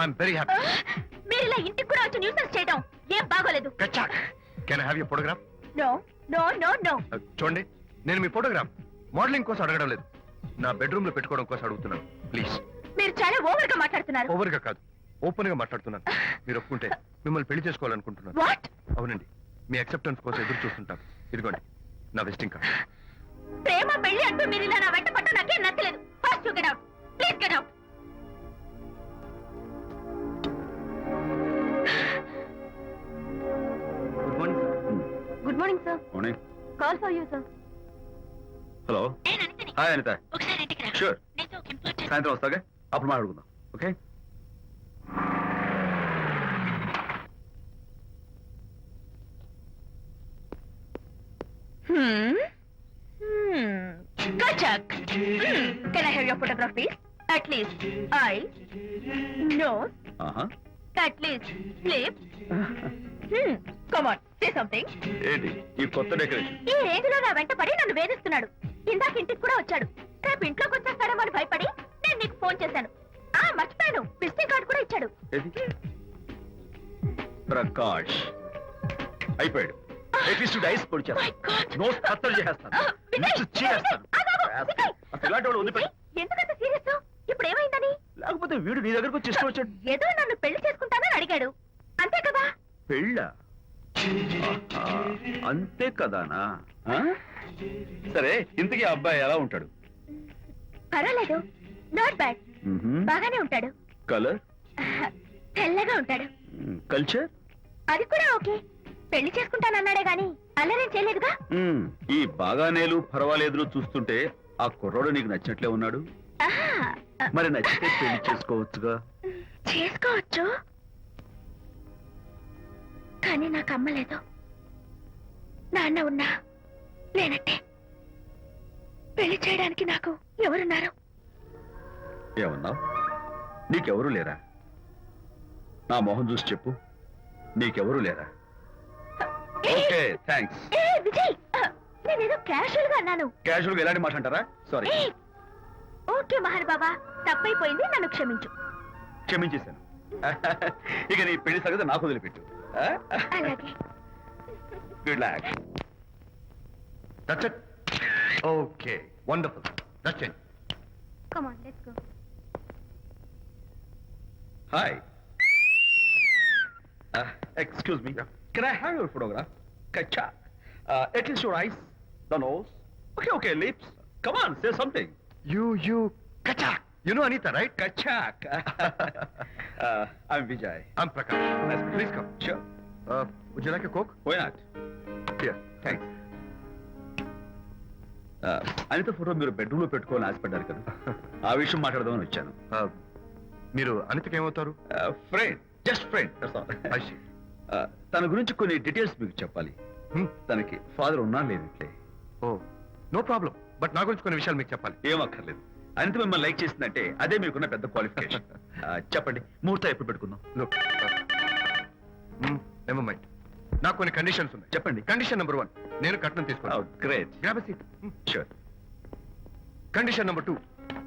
I'm very happy మీరు ఇలా ఇంటికి కూడా వచ్చి న్యూసెన్స్ చేయడం ఏం బాగోలేదు. కచ్చాక్ can have you photograph no no no no చూడండి నేను మీ ఫోటోగ్రాఫ్ మోడలింగ్ కోసం అడగడం లేదు. నా బెడ్రూమ్లో పెట్టుకోవడం కోసం అడుగుతున్నాను. ప్లీజ్ మీరు చాలా ఓవర్గా మాట్లాడుతున్నారు. ఓవర్గా కాదు ఓపెన్గా మాట్లాడుతున్నాను. మీరు ఒప్పుకుంటే మిమ్మల్ని పెళ్ళి చేసుకోవాలనుకుంటున్నాను. వాట్ అవునండి మీ అక్సెప్టెన్స్ కోసం ఎదురు చూస్తుంటాను. ఇదిగోండి నా విజిటింగ్ కార్డ్ ప్రేమ పెళ్ళి అంటూ మీరు ఇలా నా వెంట పట్ట నాకేం నచ్చలేదు. First get out please get out morning sir morning call for you sir hello hi Anitha sure సాయంత్రం వస్తాగా అప్పుడు మాట్లాడుకుందాం okay Hmm. Hmm. Kachak. Hmm. Can I have your photograph, please? At least eyes, nose, ఆహా at least lips. Hmm. Come on, say something. ఏంటి? ఈ కొత్త decoration. ఈ రేంజ్లో నా వెంట పడి నన్ను వేధిస్తున్నాడు. ఇందాక ఇంటికి కూడా వచ్చాడు. రేపు ఇంట్లోకి వచ్చేస్తాడేమో అని భయపడి నేను నీకు ఫోన్ చేశాను. ఆ మర్చిపోయాను. విజిటింగ్ కార్డు కూడా ఇచ్చాడు. ఏది? ప్రకాష్. అయిపోయాడు. ఎట్లీస్ట్ డైస్ పొడి My God. చేస్తాను నోస్ కత్తలు చేస్తాను ఆ, విజయ్, లిప్స్ చీరేస్తాను. ఆగు, ఆగు, విజయ్. అసలు ఇలాంటి వాడు వదిలిపెట్టు విజయ్, ఎందుకంత సీరియస్? ఇప్పుడు ఏమైందని? లేకపోతే వీడు నీ దగ్గరకు వచ్చి ఇష్టం వచ్చాడు. ఏదో నన్ను పెళ్ళి చేసుకుంటానని అడిగాడు. అంతే కదా? పెళ్ళ? అంతే కదానా? ఆ? సరే ఇంతకీ ఆ అబ్బాయి ఎలా ఉంటాడు? పర్వాలేదు నాట్ బ్యాడ్ బాగానే ఉంటాడు. కలర్ తెల్లగా ఉంటాడు. కల్చర్ అది కూడా ఓకే. పెళ్ళి చేసుకుంటానన్నాడే గాని అల్లరేం చేయలేదుగా? ఈ బాగానేలు పర్వాలేదులు చూస్తుంటే ఆ కుర్రోడు నీకు నచ్చినట్లే ఉన్నాడు? ఆహా, మరి నచ్చితే పెళ్ళి చేసుకోవచ్చుగా? చేసుకోవచ్చు. కానీ నాకు అమ్మ లేదు. నాన్న ఉన్నా లేనట్టే పెళ్ళి చేయడానికి నాకు ఎవరున్నారు? ఏమన్నావు? నీకెవరూ లేరా? నా మొహం చూసి చెప్పు. నీకెవరూ లేరా? ఓకే థ్యాంక్స్ ఏ, విజయ్! ఆ, నేనేదో క్యాషువల్గా అన్నాను. క్యాజువల్గా ఎలాంటి మాట అంటారా? సారీ ఏ, ఓకే మహర్ బాబా తప్పైపోయింది నన్ను క్షమించు. క్షమించేశాను. ఇక నీ పెళ్ళి సంగతి నాకు వదిలిపెట్టు. అలాగే good luck that's it okay wonderful that's it come on let's go hi excuse me can I have your photograph kachcha at least your eyes the nose okay okay lips come on say something you you కచాక్ you know Anitha right కచాక్ I'm Vijay I'm Prakash please come sure would you like a coke why not here thanks Anitha photo మీరు బెడ్రూమ్లో పెట్టుకోవాలని ఆశపడ్డారు కదా. ఆ విషయం మాట్లాడదామని వచ్చాను. Uh, మీరు అనితకి ఏమవుతారు? Friend just friend. తన గురించి కొన్ని డీటెయిల్స్ మీకు చెప్పాలి. Hmm. తనకి ఫాదర్ ఉన్నా లేనట్లే. ఓ నో ప్రాబ్లం బట్ నా గురించి కొన్ని విషయాలు మీకు చెప్పాలి. ఏం అక్కర్లేదు. అనిత మిమ్మల్ని లైక్ చేసిందంటే అదే మీకున్న పెద్ద క్వాలిఫికేషన్ చెప్పండి ముహూర్తం ఎప్పుడు పెట్టుకుందాం? లుక్ నెవర్ మైండ్ నాకు కొన్ని కండిషన్స్ ఉన్నాయి. చెప్పండి. కండిషన్ నెంబర్ వన్ నేను కట్నం తీసుకున్నాను great grab seat sure condition number two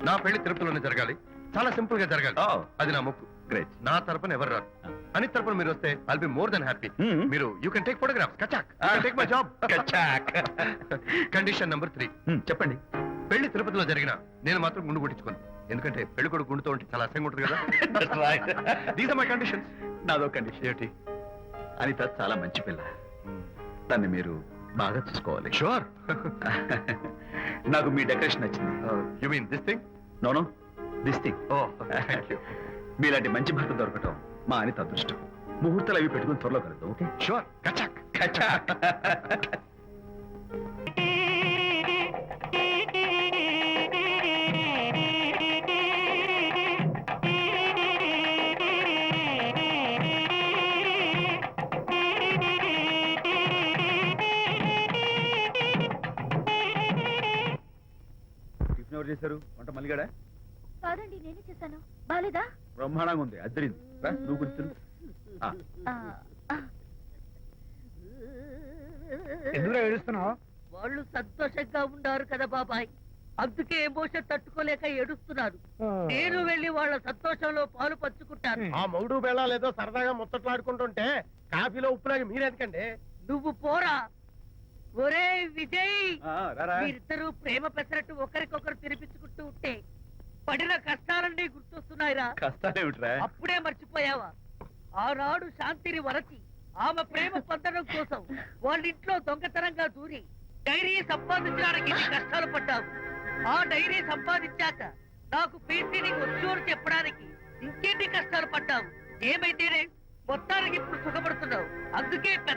నా పెళ్ళి తిరుపతిలోనే జరగాలి. చాలా సింపుల్గా జరగాలి. Oh. అది నా మొక్కు. గ్రేట్ నా తరపున ఎవరు రారు? అని తరపున మీరు వస్తే I'll be more than happy. మీరు యూ కెన్ టేక్ ఫోటోగ్రాఫ్ కచాక్ టేక్ మై జాబ్ కచాక్. కండిషన్ నెంబర్ త్రీ చెప్పండి. పెళ్ళి తిరుపతిలో జరిగిన నేను మాత్రం గుండు కొట్టించుకోను. ఎందుకంటే పెళ్ళి కొడుకు గుండుతో ఉంటే చాలా అసహ్యంగా ఉంటుంది కదా. దీస్ మై కండిషన్స్ నాదో కండిషన్ ఏంటి అనిత చాలా మంచి పిల్ల. దాన్ని మీరు బాగా చూసుకోవాలి. షూర్ నాకు మీ డెకరేషన్ నచ్చింది. You mean this thing no no this thing oh thank you మీలాంటి మంచి భర్త దొరకటం మా అనిత అదృష్టం. ముహూర్తాలు అవి పెట్టుకుని త్వరలో కలుద్దాం ఓకే? షూర్ కచాక్ కచాక్. ఎవరు చేశారు? వంట మల్లిగాడా కాదండి నేనే చేశాను. బాలేదా? బ్రహ్మాండంగా ఉంది అద్దరింది. రా, నువ్వు ఆ. ఎందుకు ఏడుస్తున్నావు? వాళ్ళు సంతోషంగా ఉన్నారు కదా బాబాయ్. అందుకే ఎమోషన్ తట్టుకోలేక ఏడుస్తున్నారు. నేను వెళ్ళి వాళ్ళ సంతోషంలో పాలు పంచుకుంటాను. ఆ మౌడు బెళ్ళాలు ఏదో సరదాగా ముచ్చట్లాడుకుంటుంటే కాఫీలో ఉప్పులాగా మీరెందుకండి? నువ్వు పోరా. ఒరే విజయ్ మీరిద్దరూ ప్రేమ పెసరట్టు ఒకరికొకరు తినిపించుకుంటూ ఉంటే పడిన కష్టాలన్నీ గుర్తొస్తున్నాయిరా. కష్టాలేమిట్రా అప్పుడే మర్చిపోయావా? ఆనాడు శాంతిని వరచి ఆమె ప్రేమ పొందడం కోసం వాళ్ళ ఇంట్లో దొంగతనంగా దూరి డైరీ సంపాదించడానికి కష్టాలు పడ్డావు. ఆ డైరీ సంపాదించాక నాకు పీసీని వచ్చు అని చెప్పడానికి ఇంకెన్ని కష్టాలు పడ్డావు? ఏమైతేనే? మొత్తానికి ఇప్పుడు సుఖపడుతున్నావు. అందుకే పెద్ద